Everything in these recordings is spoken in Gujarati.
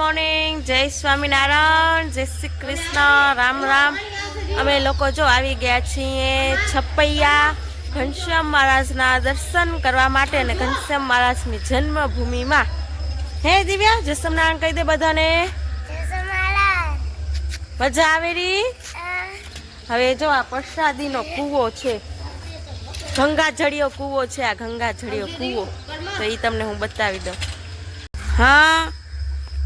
મોર્નિંગ જય સ્વામિનારાયણ જય શ્રી કૃષ્ણ રામ રામ અમે લોકો જો આવી ગયા છીએ છપૈયા ઘનશ્યામ મહારાજના દર્શન કરવા માટે અને ઘનશ્યામ મહારાજની જન્મભૂમિમાં. હે દિવ્યા, જય સ્વામિનારાયણ કહી દે બધાને. મજા આવી રી હવે જો આ પ્રસાદીનો કૂવો છે. ગંગાજળિયો કૂવો છે, આ ગંગાજળિયો કૂવો. તો એ તમને હું બતાવી દઉં. હા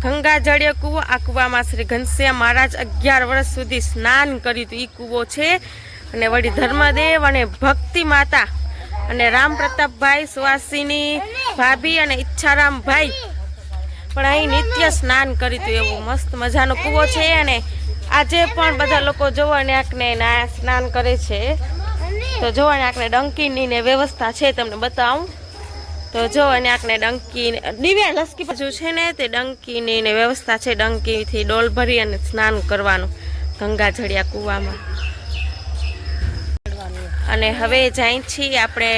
ગંગાજળિયો કૂવો આ કૂવામાં શ્રી ઘનશ્યામ મહારાજ અગિયાર વર્ષ સુધી સ્નાન કર્યું હતું. એ કૂવો છે અને વળી ધર્મદેવ અને ભક્તિ માતા અને રામ પ્રતાપભાઈ સુવાસીની ભાભી અને ઈચ્છારામભાઈ પણ અહીં નિત્ય સ્નાન કર્યું હતું. એવું મસ્ત મજાનો કૂવો છે અને આજે પણ બધા લોકો જોવાને આંકને સ્નાન કરે છે. તો જોવાને આંકને ડંકીની ને વ્યવસ્થા છે, તમને બતાવું. તો જો, અને આંકને ડંકી દિવ્યા, લસકી બાજુ છે ને, તે ડંકીની ને વ્યવસ્થા છે, ડંકીથી ડોલ ભરી અને સ્નાન કરવાનું ગંગાજળિયા કૂવામાં. અને હવે જાય છીએ આપણે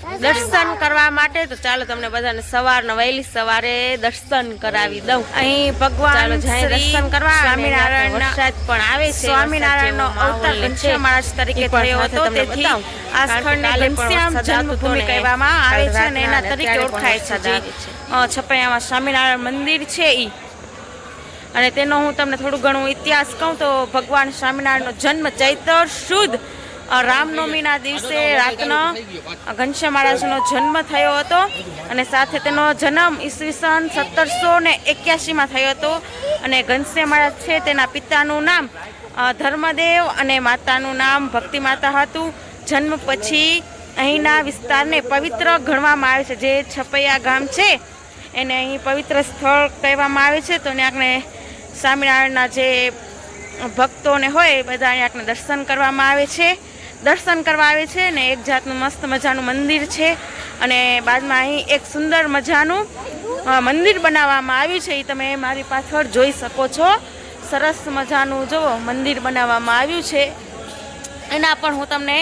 દર્શન કરવા માટે. તો ચાલો તમને બધાને સવારના વહેલી સવારે દર્શન કરાવી દઉં. અહીં ભગવાન દર્શન કરવા. સ્વામિનારાયણ વરસાદ પણ આવે છે સ્વામિનારાયણનો અવતાર ઘનશ્યામ મહારાજ તરીકે થયો હતો. તેથી આ સ્થળને ઘનશ્યામ જન્મભૂમિ કહેવામાં આવે છે અને એના તરીકે ઓળખાય છે જે છપૈયામાં સ્વામિનારાયણ મંદિર છે ઈ. અને તેનો હું તમને થોડું ઘણું ઇતિહાસ કહું તો ભગવાન સ્વામિનારાયણનો જન્મ ચૈતર શુદ્ધ રામનવમીના દિવસે રાતનો ઘનશ્યામ મહારાજનો જન્મ થયો હતો અને સાથે તેનો જન્મ ઈસવીસન સત્તરસો ને એક્યાસીમાં થયો હતો. અને ઘનશ્યામ મહારાજ છે તેના પિતાનું નામ ધર્મદેવ અને માતાનું નામ ભક્તિ માતા હતું. જન્મ પછી અહીંના વિસ્તારને પવિત્ર ગણવામાં આવે છે. જે છપૈયા ગામ છે, એને અહીં પવિત્ર સ્થળ કહેવામાં આવે છે. તો ત્યાં સ્વામિનારાયણના જે ભક્તોને હોય એ બધા અહીંયા દર્શન કરવામાં આવે છે. દર્શન કરવા આવે છે ને એક જાતનું મસ્ત મજાનું મંદિર છે. અને બાદમાં અહીં એક સુંદર મજાનું મંદિર બનાવવામાં આવ્યું છે. એ તમે મારી પાછળ જોઈ શકો છો. સરસ મજાનું જુઓ મંદિર બનાવવામાં આવ્યું છે. એના પણ હું તમને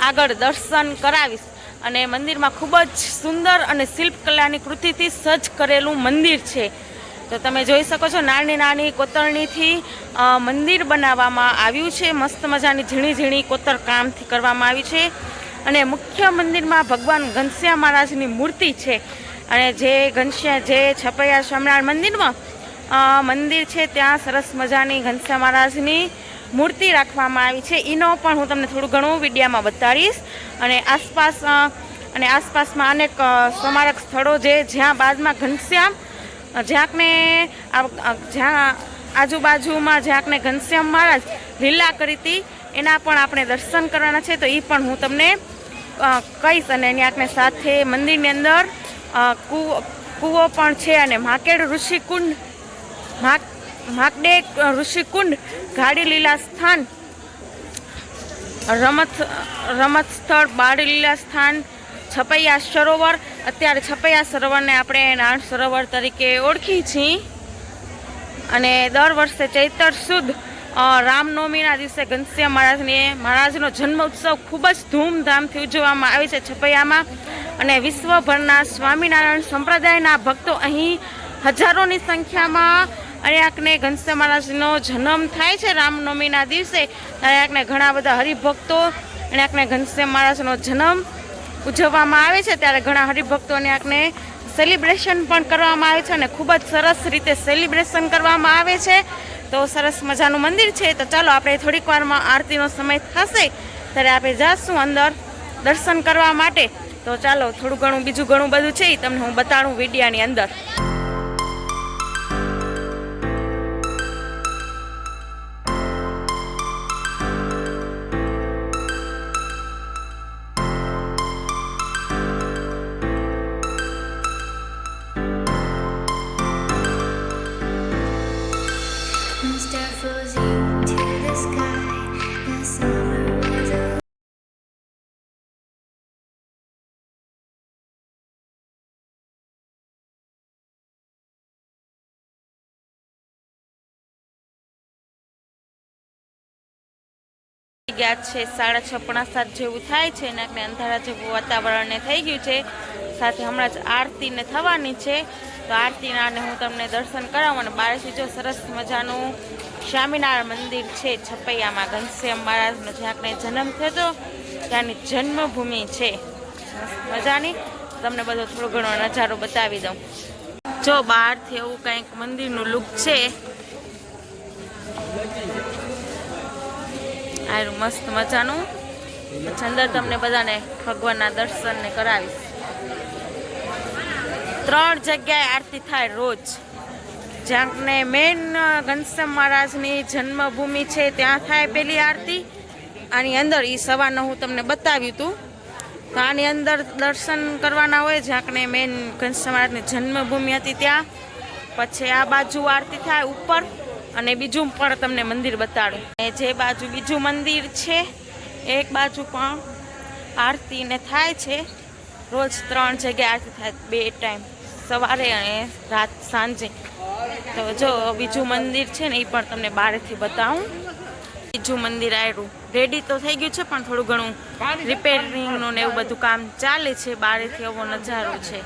આગળ દર્શન કરાવીશ. અને મંદિરમાં ખૂબ જ સુંદર અને શિલ્પકલાની કૃતિથી સજ્જ કરેલું મંદિર છે. તો તમે જોઈ શકો છો નાની નાની કોતરણીથી મંદિર બનાવવામાં આવ્યું છે. મસ્ત મજાની ઝીણી ઝીણી કોતર કામથી કરવામાં આવ્યું છે. અને મુખ્ય મંદિરમાં ભગવાન ઘનશ્યા મહારાજની મૂર્તિ છે. અને જે ઘનશ્યા, જે છપૈયા સ્વામિનારાયણ મંદિરમાં મંદિર છે, ત્યાં સરસ મજાની ઘનશ્યા મહારાજની મૂર્તિ રાખવામાં આવી છે. એનો પણ હું તમને થોડું ઘણું વિડીયામાં બતાડીશ. અને આસપાસ અને આસપાસમાં અનેક સ્મારક સ્થળો છે. જ્યાં બાદમાં ઘનશ્યામ જ્યાંકને જ્યાં આજુબાજુમાં જ્યાંકને ઘનશ્યામ મહારાજ લીલા કરી હતી. એના પણ આપણે દર્શન કરવાના છે, તો એ પણ હું તમને કહીશ અને એની આપણે સાથે મંદિરની અંદર કૂવો કૂવો પણ છે અને માકેડ ઋષિકુંડ, માક માકડે ઋષિકુંડ ગાડી લીલા સ્થાન, રમત રમત સ્થળ બાળલીલા સ્થાન છપૈયા સરોવર. અત્યારે છપૈયા સરોવરને આપણે નાણ સરોવર તરીકે ઓળખી છીએ. અને દર વર્ષે ચૈતર સુદ રામનવમીના દિવસે ઘનશ્યામ મહારાજને, મહારાજનો જન્મ ઉત્સવ ખૂબ જ ધૂમધામથી ઉજવવામાં આવે છે છપૈયામાં. અને વિશ્વભરના સ્વામિનારાયણ સંપ્રદાયના ભક્તો અહીં હજારોની સંખ્યામાં અનેકને ઘનશ્યામ મહારાજનો જન્મ થાય છે રામનવમીના દિવસે. ત્યારે ઘણા બધા હરિભક્તો અને આકને ઘનશ્યામ મહારાજનો જન્મ ઉજવવામાં આવે છે ત્યારે ઘણા હરિભક્તોને આકને સેલિબ્રેશન પણ કરવામાં આવે છે અને ખૂબ જ સરસ રીતે સેલિબ્રેશન કરવામાં આવે છે. તો સરસ મજાનું મંદિર છે. તો ચાલો આપણે થોડીક વારમાં આરતીનો સમય થશે ત્યારે આપણે જાશું અંદર દર્શન કરવા માટે. તો ચાલો થોડું ઘણું, બીજું ઘણું બધું છે એ તમને હું બતાડું વિડીયાની અંદર. ગયા છે સાડા છ પોણા સાત જેવું થાય છે અને આપણે અંધારા જેવું વાતાવરણને થઈ ગયું છે. સાથે હમણાં જ આરતીને થવાની છે. તો આરતીનાને હું તમને દર્શન કરાવું અને બારસી જો સરસ મજાનું સ્વામિનારાયણ મંદિર છે છપૈયામાં. ઘનશ્યામ મહારાજનો જ્યાં આપણે જન્મ થયો હતો, ત્યાંની જન્મભૂમિ છે. મજાની. તમને બધો થોડો ઘણો નજારો બતાવી દઉં. જો બહારથી એવું કંઈક મંદિરનું લુક છે આયરું મસ્ત મજાનું. પછી અંદર તમને બધાને ભગવાનના દર્શનને કરાવીશ. ત્રણ જગ્યાએ આરતી થાય રોજ. જ્યાં મેન ઘનશ્યામ મહારાજની જન્મભૂમિ છે, ત્યાં થાય પેલી આરતી. આની અંદર એ સવારનો હું તમને બતાવ્યું હતું તો આની અંદર દર્શન કરવાના હોય જ્યાં મેન ઘનશ્યામ મહારાજની જન્મભૂમિ હતી ત્યાં. પછી આ બાજુ આરતી થાય ઉપર. અને બીજું પણ તમને મંદિર બતાડું. અને જે બાજુ બીજું મંદિર છે, એક બાજુ પણ આરતીને થાય છે. રોજ ત્રણ જગ્યાએ આરતી થાય, બે ટાઈમ. સવારે અને રાત સાંજે. તો જો બીજું મંદિર છે ને, એ પણ તમને બારેથી બતાવું. બીજું મંદિર આવ્યું રેડી તો થઈ ગયું છે, પણ થોડું ઘણું રિપેરિંગનું ને એવું બધું કામ ચાલે છે. બારેથી એવો નજારો છે.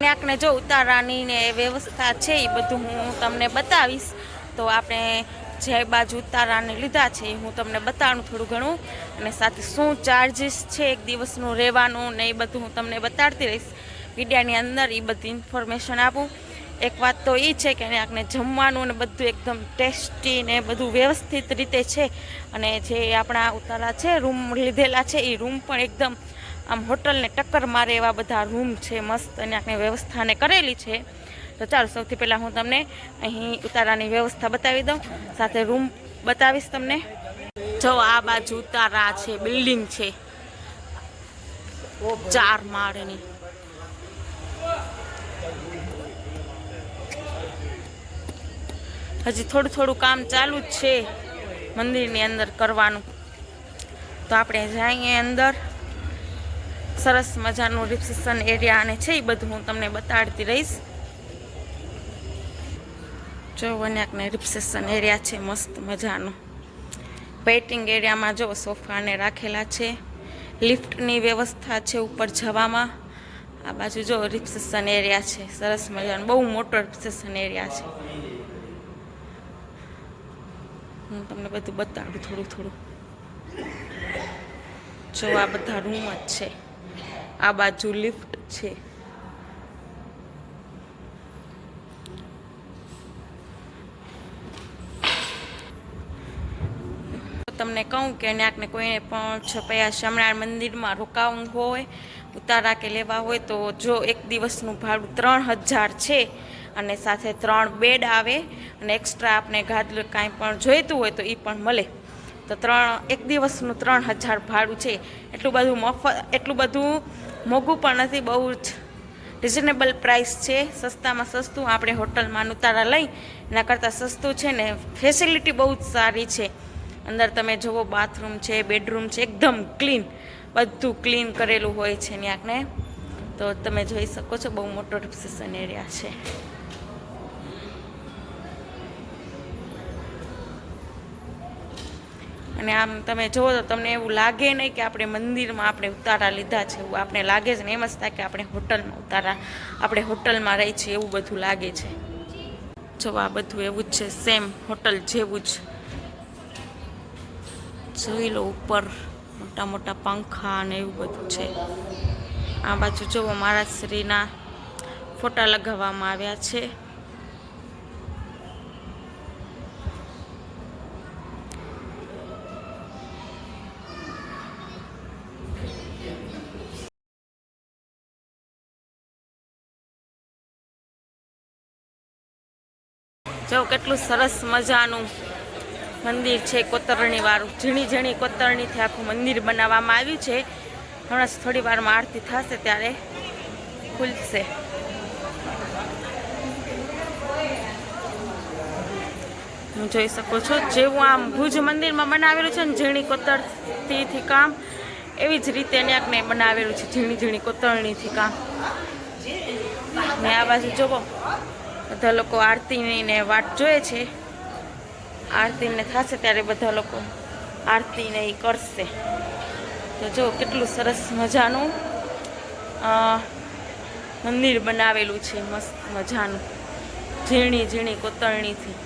ક્યાંકને જો ઉતારાની ને વ્યવસ્થા છે એ બધું હું તમને બતાવીશ. તો આપણે જે બાજુ ઉતારાને લીધા છે એ હું તમને બતાવું થોડું ઘણું. અને સાથે શું ચાર્જીસ છે, એક દિવસનું રહેવાનું ને એ બધું હું તમને બતાડતી રહીશ. વિડીયાની અંદર એ બધી ઇન્ફોર્મેશન આપું. એક વાત તો એ છે કે આપણે જમવાનું ને બધું એકદમ ટેસ્ટી ને બધું વ્યવસ્થિત રીતે છે. અને જે આપણા ઉતારા છે રૂમ લીધેલા છે, એ રૂમ પણ એકદમ આમ હોટલને ટક્કર મારે એવા બધા રૂમ છે, મસ્ત અને આપણે વ્યવસ્થાને કરેલી છે. તો ચાલો, સૌથી પહેલાં હું તમને અહીં ઉતારાની વ્યવસ્થા બતાવી દઉં. સાથે રૂમ બતાવીશ તમને. જો આ બાજુ ઉતારા છે બિલ્ડિંગ છે. ચાર માળની. હજી થોડું થોડું કામ ચાલુ જ છે મંદિરની અંદર કરવાનું. તો આપણે જઈએ અંદર. સરસ મજાનું રિસેપ્શન એરિયા અને છે એ બધું હું તમને બતાડતી રહીશ. જો વન્યાકને રિસેપ્શન એરિયા છે, મસ્ત મજાનું. વેઇટિંગ એરિયામાં જો સોફાને રાખેલા છે, લિફ્ટની વ્યવસ્થા છે ઉપર જવામાં. આ બાજુ જો રિસેપ્શન એરિયા છે, સરસ મજાનું, બહુ મોટો રિસેપ્શન એરિયા છે. હું તમને બધું બતાડું થોડું થોડું. જો આ બધા રૂમ જ છે. આ બાજુ લિફ્ટ છે. તમને કહું કે ક્યાંકને કોઈને પણ છપૈયા શામળાર મંદિરમાં રોકાવું હોય, ઉતારા કે લેવા હોય, તો જો એક દિવસનું ભાડું ત્રણ હજાર છે અને સાથે ત્રણ બેડ આવે અને એક્સ્ટ્રા આપણે ગાદલું કાંઈ પણ જોઈતું હોય તો એ પણ મળે. તો ત્રણ, એક દિવસનું ત્રણ હજાર ભાડું છે. એટલું બધું મફત, એટલું બધું મોંઘું પણ નથી, બહુ જ રિઝનેબલ પ્રાઇસ છે. સસ્તામાં સસ્તું આપણે હોટલમાં ઉતારા લઈ, એના કરતાં સસ્તું છે ને ફેસિલિટી બહુ જ સારી છે. અંદર તમે જુઓ બાથરૂમ છે બેડરૂમ છે, એકદમ ક્લીન બધું ક્લીન કરેલું હોય છે ત્યાંને તો તમે જોઈ શકો છો, બહુ મોટો રિસેપ્શન એરિયા છે. અને આમ તમે જુઓ તો તમને એવું લાગે નહીં કે આપણે મંદિરમાં આપણે ઉતારા લીધા છે એવું આપણે લાગે છે ને એમ જ થાય કે આપણે હોટલમાં ઉતારા, આપણે હોટલમાં રહી છીએ એવું બધું લાગે છે. જો આ બધું એવું જ છે સેમ હોટલ જેવું જ. જોઈ લો ઉપર મોટા મોટા પંખા અને એવું બધું છે. આ બાજુ જુઓ મહારાજ શ્રીના ફોટા લગાવવામાં આવ્યા છે. જો કેટલું સરસ મજાનું મંદિર છે કોતરણી વાળું ઝીણી ઝીણી કોતરણીથી આખું મંદિર બનાવવામાં આવ્યું છે. હમણાં થોડી વારમાં આરતી થશે ત્યારે ખુલશે. હું જોઈ શકું છું જેવું આમ ભુજ મંદિરમાં બનાવેલું છે ને ઝીણી કોતરતીથી કામ, એવી જ રીતે ન્યાકને બનાવેલું છે ઝીણી ઝીણી કોતરણીથી કામ. ને આ બાજુ જોવો. બધા લોકો આરતીની વાટ જોઈએ છે. આરતીને થશે ત્યારે બધા લોકો આરતીને એ કરશે. તો જો કેટલું સરસ મજાનું મંદિર બનાવેલું છે, મસ્ત મજાનું. ઝીણી ઝીણી કોતરણીથી.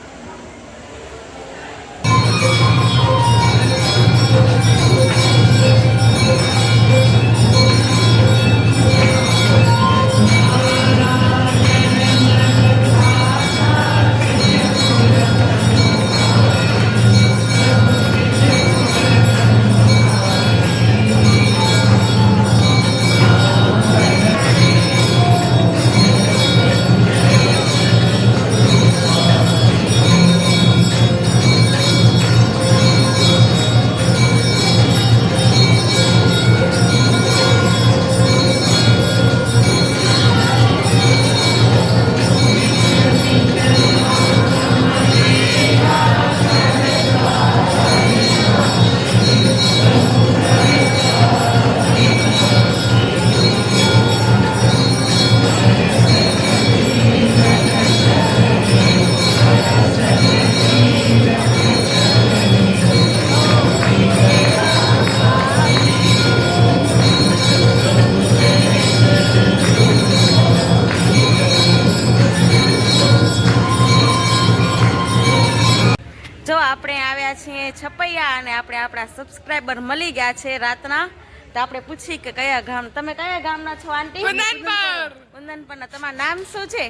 સબસ્ક્રાઈબર મળી ગયા છે રાતના. તો આપણે પૂછી કે કયા ગામ તમે કયા ગામના છો આંટી? કુંદનપર. કુંદનપરના તમારું નામ શું છે?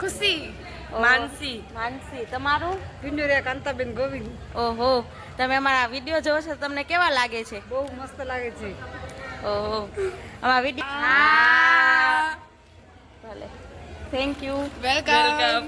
ખુશી. માનસી. માનસી. તમારું? ભિંડુરિયા કાંતાબેન ગોવિંદ. ઓહો તમે અમારા વીડિયો જોવો છો તમને કેવા લાગે છે? બહુ મસ્ત લાગે છે. ઓહો અમારા વીડિયો હા. ભલે. Thank you welcome